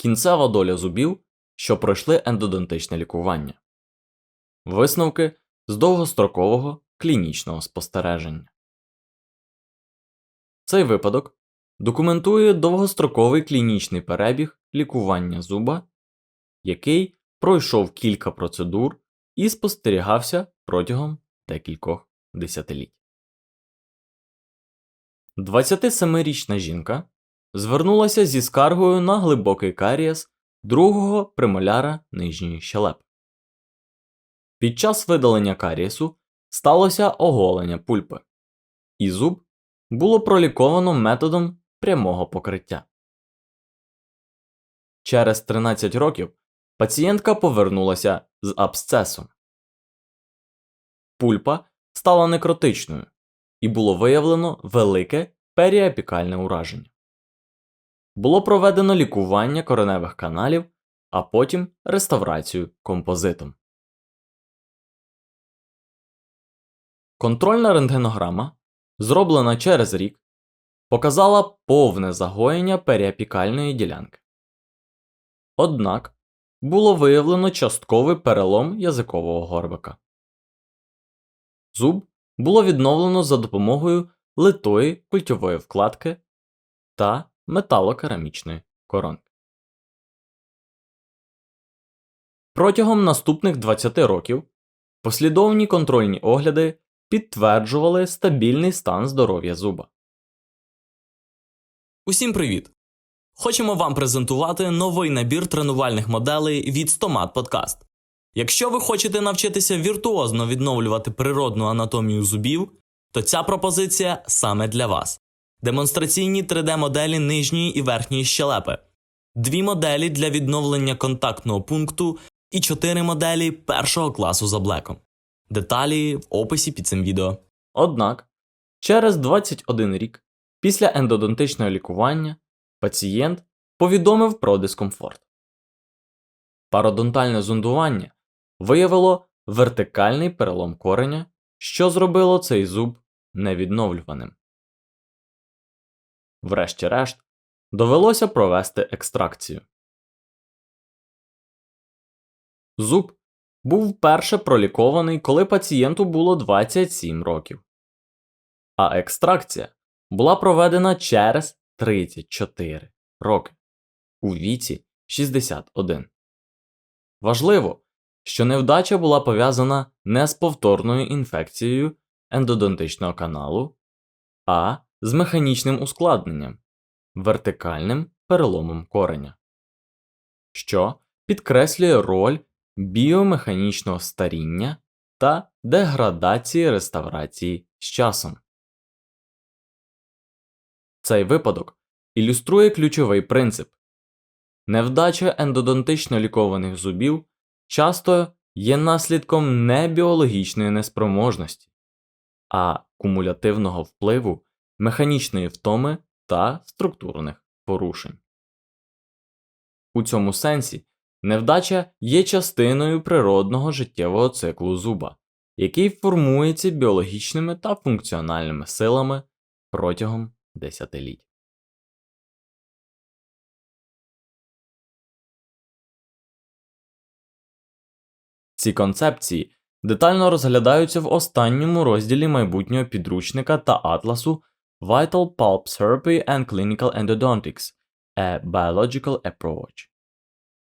Кінцева доля зубів, що пройшли ендодонтичне лікування. Висновки з довгострокового клінічного спостереження. Цей випадок документує довгостроковий клінічний перебіг лікування зуба, який пройшов кілька процедур і спостерігався протягом декількох десятиліть. 27-річна жінка звернулася зі скаргою на глибокий карієс другого премоляра нижньої щелепи. Під час видалення карієсу сталося оголення пульпи, і зуб було проліковано методом прямого покриття. Через 13 років пацієнтка повернулася з абсцесом. Пульпа стала некротичною, і було виявлено велике періапікальне ураження. Було проведено лікування кореневих каналів, а потім реставрацію композитом. Контрольна рентгенограма, зроблена через рік, показала повне загоєння періапікальної ділянки. Однак було виявлено частковий перелом язикового горбика. Зуб було відновлено за допомогою литої культової вкладки та металокерамічної коронки. Протягом наступних 20 років послідовні контрольні огляди підтверджували стабільний стан здоров'я зуба. Усім привіт! Хочемо вам презентувати новий набір тренувальних моделей від Stomat Podcast. Якщо ви хочете навчитися віртуозно відновлювати природну анатомію зубів, то ця пропозиція саме для вас. Демонстраційні 3D-моделі нижньої і верхньої щелепи, дві моделі для відновлення контактного пункту і чотири моделі першого класу за блеком. Деталі в описі під цим відео. Однак, через 21 рік після ендодонтичного лікування пацієнт повідомив про дискомфорт. Пародонтальне зондування виявило вертикальний перелом кореня, що зробило цей зуб невідновлюваним. Врешті-решт, довелося провести екстракцію. Зуб був вперше пролікований, коли пацієнту було 27 років, а екстракція була проведена через 34 роки у віці 61. Важливо, що невдача була пов'язана не з повторною інфекцією ендодонтичного каналу, а з механічним ускладненням вертикальним переломом кореня, що підкреслює роль біомеханічного старіння та деградації реставрації з часом. Цей випадок ілюструє ключовий принцип невдача ендодонтично лікованих зубів часто є наслідком не біологічної неспроможності, а кумулятивного впливу механічної втоми та структурних порушень. У цьому сенсі невдача є частиною природного життєвого циклу зуба, який формується біологічними та функціональними силами протягом десятиліть. Ці концепції детально розглядаються в останньому розділі майбутнього підручника та атласу Vital Pulp Therapy and Clinical Endodontics – A Biological Approach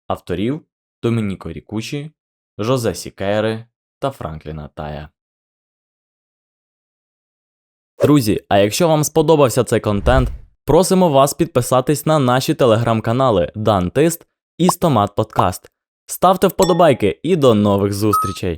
авторів Домініко Рікучі, Жозе Сікейри та Франкліна Тая. Друзі, а якщо вам сподобався цей контент, просимо вас підписатись на наші телеграм-канали Дантист і Стомат Подкаст. Ставте вподобайки і до нових зустрічей!